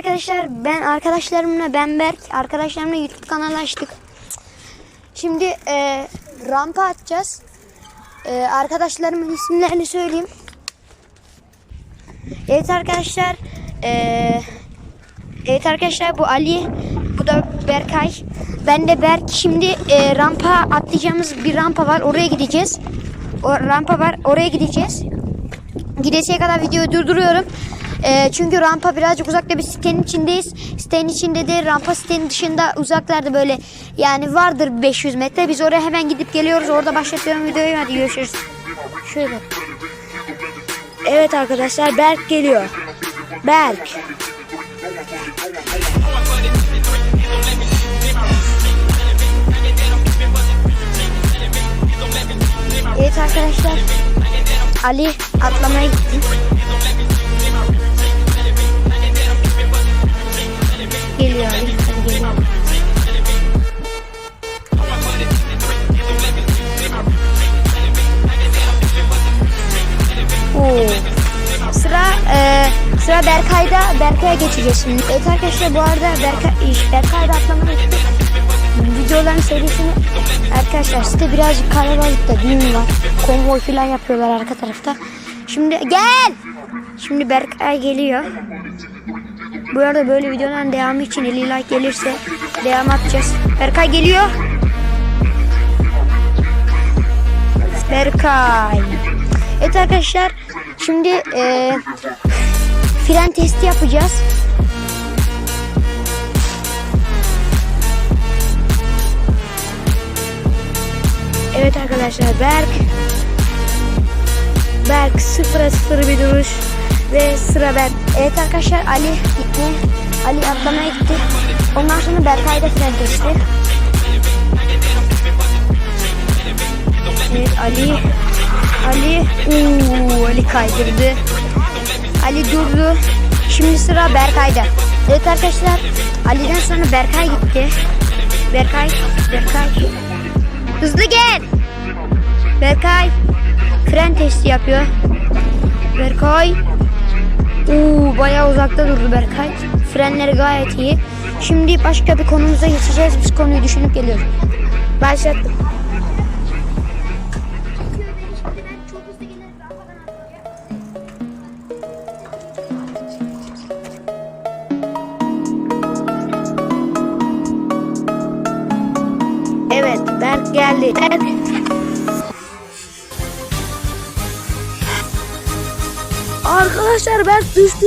arkadaşlar. Ben arkadaşlarımla ben Berk. Arkadaşlarımla YouTube kanalı açtık. Şimdi e, rampa atacağız. E, arkadaşlarımın isimlerini söyleyeyim. Evet arkadaşlar. E, evet arkadaşlar bu Ali. Bu da Berkay. Ben de Berk. Şimdi e, rampa atlayacağımız bir rampa var. Oraya gideceğiz. O rampa var. Oraya gideceğiz. Gidesiye kadar videoyu durduruyorum. Ee, çünkü rampa birazcık uzakta bir sitenin içindeyiz. Sitenin içinde de rampa sitenin dışında uzaklarda böyle yani vardır 500 metre. Biz oraya hemen gidip geliyoruz. Orada başlatıyorum videoyu. Hadi görüşürüz. Şöyle. Evet arkadaşlar Berk geliyor. Berk. Evet arkadaşlar. Ali atlamaya gitti. Sıra Berkay'da. Berkay'a geçeceğiz şimdi. Evet arkadaşlar bu arada Berkay, iş, Berkay'da gitti. Videoların serisini arkadaşlar site birazcık kalabalık da düğün var. Konvoy falan yapıyorlar arka tarafta. Şimdi gel. Şimdi Berkay geliyor. Bu arada böyle videoların devamı için 50 like gelirse devam atacağız. Berkay geliyor. Berkay. Evet arkadaşlar şimdi e, fren testi yapacağız. Evet arkadaşlar Berk Berk sıfıra sıfır bir duruş ve sıra ben. Evet arkadaşlar Ali gitti. Ali atlamaya gitti. Ondan sonra Berkay da fren testi. Evet Ali Ali uuu Ali kaydırdı. Ali durdu. Şimdi sıra Berkay'da. Evet arkadaşlar Ali'den sonra Berkay gitti. Berkay, Berkay. Hızlı gel. Berkay fren testi yapıyor. Berkay. Oo bayağı uzakta durdu Berkay. Frenleri gayet iyi. Şimdi başka bir konumuza geçeceğiz. Biz konuyu düşünüp geliyoruz. Başlattım. Berk geldi. Berk. Arkadaşlar Berk düştü.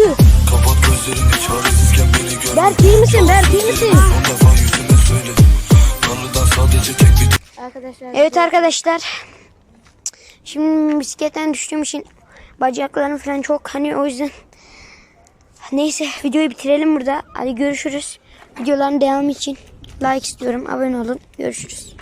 Kapat gözlerini çaresizken beni gör Berk iyi misin? Berk iyi misin? Arkadaşlar. Evet arkadaşlar. Şimdi bisikletten düştüğüm için bacaklarım falan çok hani o yüzden neyse videoyu bitirelim burada. Hadi görüşürüz. Videoların devamı için like istiyorum. Abone olun. Görüşürüz.